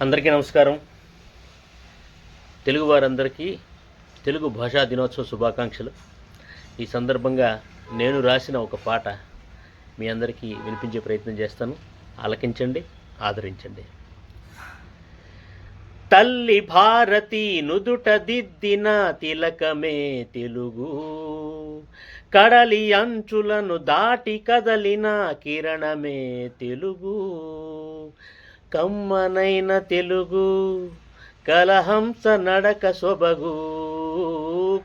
అందరికీ నమస్కారం. తెలుగు వారందరికీ తెలుగు భాషా దినోత్సవ శుభాకాంక్షలు. ఈ సందర్భంగా నేను రాసిన ఒక పాట మీ అందరికీ వినిపించే ప్రయత్నం చేస్తాను. ఆలకించండి ఆదరించండి. తల్లి భారతి నుదుట దిద్దిన తిలకమే తెలుగు. కడలి అంచులను దాటి కదలిన కిరణమే తెలుగు. కమ్మనైన తెలుగు కలహంస నడక సొబగు.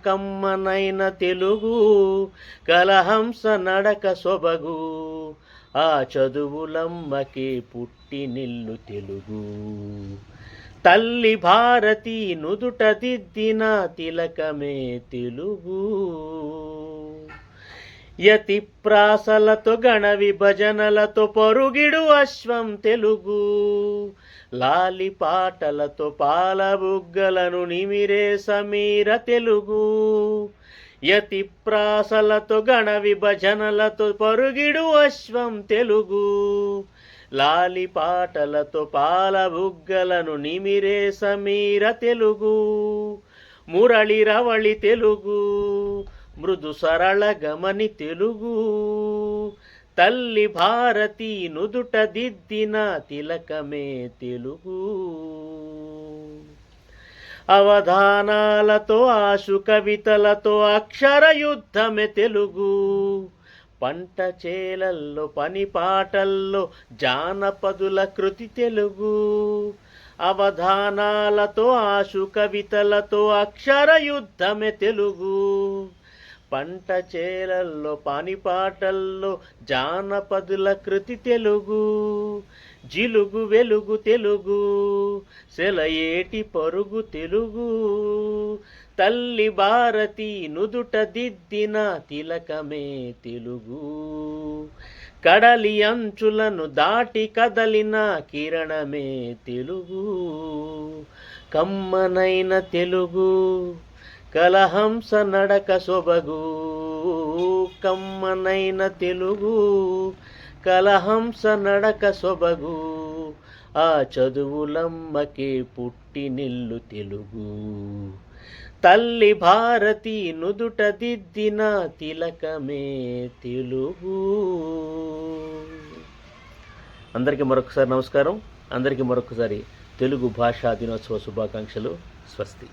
కమ్మనైన తెలుగు కలహంస నడక సొబగు. ఆ చదువులమ్మకి పుట్టి నిల్లు తెలుగు. తల్లి భారతి నుదుట దిద్దిన తిలకమే తెలుగు. యతి ప్రాసలతో గణ విభజనలతో పొరుగిడు అశ్వం తెలుగు. లాలి పాటలతో పాల బుగ్గలను నిమిరే సమీర తెలుగు. యతి ప్రాసలతో గణ విభజనలతో పొరుగిడు అశ్వం తెలుగు. లాలి పాటలతో పాల బుగ్గలను నిమిరే సమీర తెలుగు. మురళి రవళి తెలుగు. మృదు సరళ గమని తెలుగు. తల్లి భారతి నుదుట దిద్దిన తిలకమే తెలుగు. అవధానాలతో ఆశు కవితలతో అక్షర యుద్ధమే తెలుగు. పంట చేలల్లో పని పాటల్లో జానపదుల కృతి తెలుగు. అవధానాలతో ఆశు కవితలతో అక్షర యుద్ధమే తెలుగు. పంట చేలల్లో పానిపాటల్లో జానపదుల కృతి తెలుగు జిలుగు వెలుగు తెలుగు సెలయేటి పరుగు తెలుగు. తల్లి భారతి నుదుట దిద్దిన తిలకమే తెలుగు. కడలి అంచులను దాటి కదలిన కిరణమే తెలుగు. కమ్మనైన తెలుగు. కలహంస నడక సొబగు కమ్మనైన తెలుగు. కలహంస నడక సొబగు ఆ చదువులమ్మకే పుట్టి నిల్లు తెలుగు. తల్లి భారతి నుదుట దిద్దిన తిలకమే తెలుగు. అందరికీ మరొకసారి నమస్కారం. అందరికీ మరొకసారి తెలుగు భాషా దినోత్సవ శుభాకాంక్షలు. స్వస్తి.